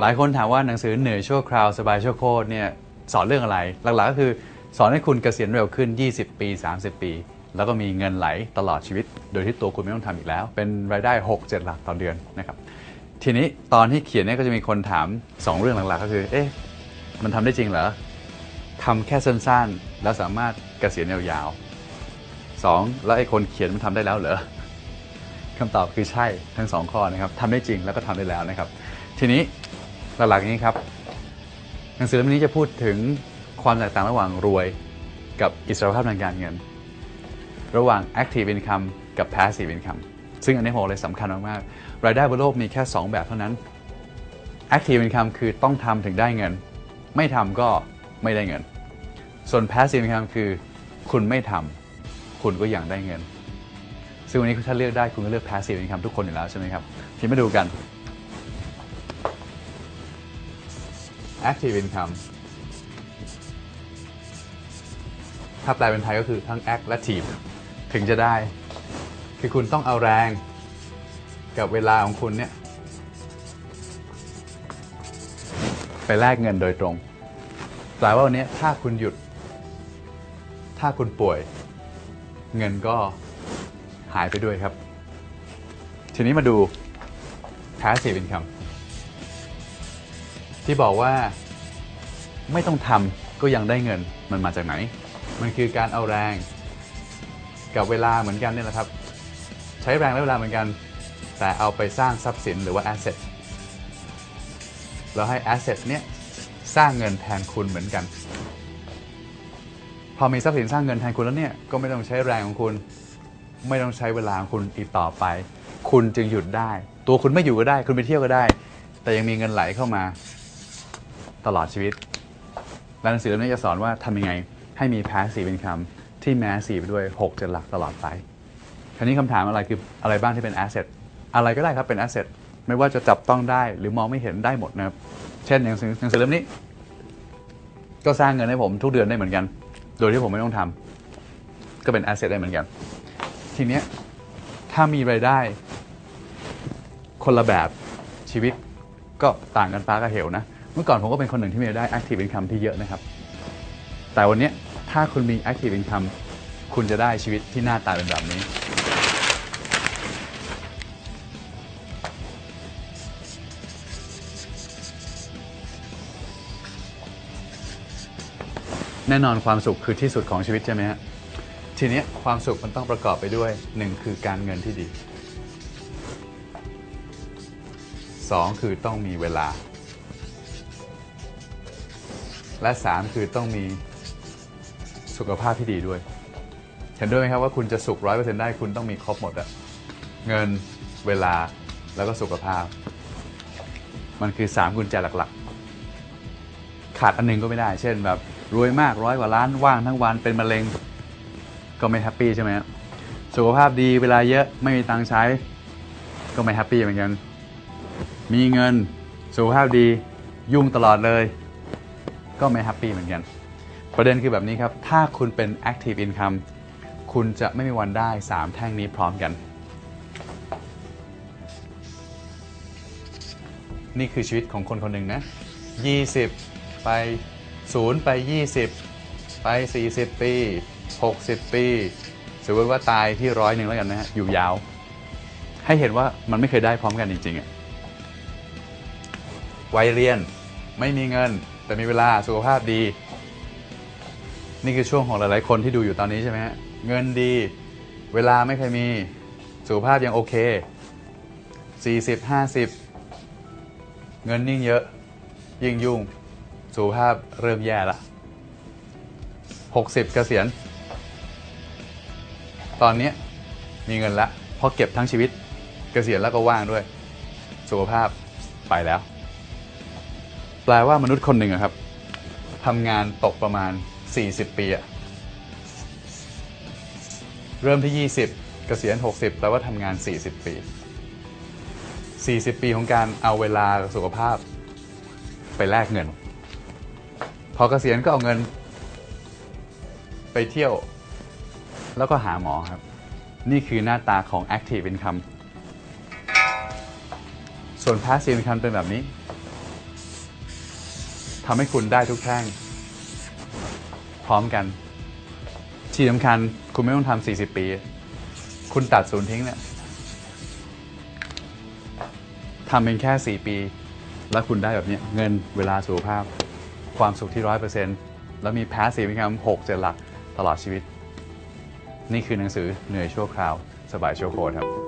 หลายคนถามว่าหนังสือเหนื่อยชั่วคราวสบายชั่วโคตรเนี่ยสอนเรื่องอะไร หลักๆก็คือสอนให้คุณเกษียณเร็วขึ้น 20 ปี 30 ปี แล้วก็มีเงินไหลตลอดชีวิต โดยที่ตัวคุณไม่ต้องทำอีกแล้ว เป็นรายได้ 6-7 หลักต่อเดือนนะครับทีนี้ตอนที่เขียนเนี่ยก็จะมีคนถาม 2 เรื่องหลักๆ ก็คือเอ๊ะมันทำได้จริงเหรอทำแค่สั้นๆ แล้วสามารถเกษียณยาวๆสองแล้วไอ้คนเขียนมันทำได้แล้วเหรอคำตอบคือใช่ทั้งสองข้อนะครับทำได้จริงแล้วก็ทำได้แล้วนะครับ ทีนี้ หลักๆนี้ครับ หนังสือเล่มนี้จะพูดถึงความแตกต่างระหว่างรวยกับอิสรภาพทางการเงิน ระหว่าง active income กับ passive income ซึ่งอันนี้ผมเลยสำคัญมากๆ รายได้บนโลกมีแค่ 2 แบบเท่านั้น active income คือต้องทำถึงได้เงิน ไม่ทำก็ไม่ได้เงิน ส่วน passive income คือ คุณไม่ทำคุณก็ยังได้เงิน ซึ่งวันนี้ถ้าเลือกได้คุณก็เลือก passive income ทุกคนอยู่แล้วใช่ไหมครับทีนี้มาดูกัน active income ถ้าแปลเป็นไทยก็คือทั้ง act และ team ถึงจะได้ คือคุณต้องเอาแรงกับเวลาของคุณเนี่ย ไปแลกเงินโดยตรงแปลว่าวันนี้ถ้าคุณหยุด ถ้าคุณป่วย เงินก็หายไปด้วยครับ ทีนี้มาดู passive income ที่บอกว่าไม่ต้องทำก็ยังได้เงินมันมาจากไหน มันคือการเอาแรง กับเวลาเหมือนกันนี่แหละครับ ใช้แรงและเวลาเหมือนกัน แต่เอาไปสร้างทรัพย์สินหรือว่า asset แล้วให้ asset เนี้ยสร้างเงินแทนคุณเหมือนกัน พอมีทรัพย์สินสร้างเงินแทนคุณแล้วเนี่ยก็ไม่ต้องใช้แรงของคุณ ไม่ต้องใช้เวลาของคุณอีกต่อไป คุณจึงหยุดได้ ตัวคุณไม่อยู่ก็ได้ คุณไปเที่ยวก็ได้ แต่ยังมีเงินไหลเข้ามา ตลอดชีวิตและหนังสือเล่มนี้จะสอนว่าทำยังไงให้มี passive income ที่ massive ไปด้วย6จะหลักตลอดไปทีนี้คำถามอะไรคืออะไรบ้างที่เป็น asset อะไรก็ได้ครับเป็น asset ไม่ว่าจะจับต้องได้หรือมองไม่เห็นได้หมดนะครับ เช่นหนังสือหนังสือเล่มนี้ ก็สร้างเงินให้ผมทุกเดือนได้เหมือนกัน โดยที่ผมไม่ต้องทำก็เป็น asset ได้เหมือนกัน ทีเนี้ยถ้ามีรายได้ คนละแบบชีวิตก็ต่างกันฟ้ากับเหวนะ เมื่อก่อนผมก็เป็นคนหนึ่งที่มีรายได้ active income ที่เยอะนะครับ แต่วันนี้ถ้าคุณมี active income คุณจะได้ชีวิตที่หน้าตาเป็นแบบนี้ แน่นอนความสุขคือที่สุดของชีวิตใช่ไหมฮะทีนี้ความสุขมันต้องประกอบไปด้วยหนึ่งคือการเงินที่ดีสองคือต้องมีเวลา และสามคือต้องมีสุขภาพที่ดีด้วย เห็นด้วยไหมครับว่าคุณจะสุขร้อยเปอร์เซ็นต์ได้คุณต้องมีครบหมดอะเงินเวลาแล้วก็สุขภาพ มันคือสามกุญแจหลักๆ ขาดอันหนึงก็ไม่ได้ เช่นแบบรวยมากร้อยกว่าล้านว่างทั้งวันเป็นมะเร็งก็ไม่แฮปปี้ใช่ไหมสุขภาพดีเวลาเยอะไม่มีตังค์ใช้ ก็ไม่แฮปปี้เหมือนกัน มีเงินสุขภาพดียุ่งตลอดเลย ก็ไม่แฮปปี้เหมือนกัน ประเด็นคือแบบนี้ครับ ถ้าคุณเป็น active income คุณจะไม่มีวันได้ 3 แท่งนี้พร้อมกัน นี่คือชีวิตของคนคนหนึ่งนะ 20 ไป 0 ไป 20 ไป 40 ปี 60 ปีสมมติว่าตายที่ร้อยหนึ่งแล้วกันนะฮะ อยู่ยาว ให้เห็นว่ามันไม่เคยได้พร้อมกันจริงๆอะวัยเรียนไม่มีเงิน แต่มีเวลาสุขภาพดี นี่คือช่วงของหลาย ๆ คนที่ดูอยู่ตอนนี้ใช่ไหมฮะเงินดี เวลาไม่เคยมี สุขภาพยังโอเค 40 50 เงินยิ่งเยอะ ยิ่งยุ่ง สุขภาพเริ่มแย่ละ 60 เกษียณ ตอนนี้มีเงินละเพราะเก็บทั้งชีวิต เกษียณแล้วก็ว่างด้วย สุขภาพไปแล้ว แปลว่ามนุษย์คนหนึ่งอะครับทำงานตกประมาณ 40 ปีอะเริ่มที่ 20 เกษียณ 60 แปลว่าทำงาน 40 ปี 40 ปีของการเอาเวลากับสุขภาพ ไปแลกเงิน พอเกษียณก็เอาเงิน ไปเที่ยว แล้วก็หาหมอครับ นี่คือหน้าตาของ active income ส่วน passive income เป็นแบบนี้ ทำให้คุณได้ทุกแท่ง พร้อมกัน ที่สำคัญคุณไม่ต้องทำ40 ปี คุณตัดศูนย์ทิ้งเนี่ยทำเป็นแค่ 4 ปี แล้วคุณได้แบบนี้เงินเวลาสุขภาพ ความสุขที่ร้อยเปอร์เซ็นต์แล้วมี passive income หกเจ็ดหลักตลอดชีวิต นี่คือหนังสือเหนื่อยชั่วคราว สบายชั่วโคตรครับ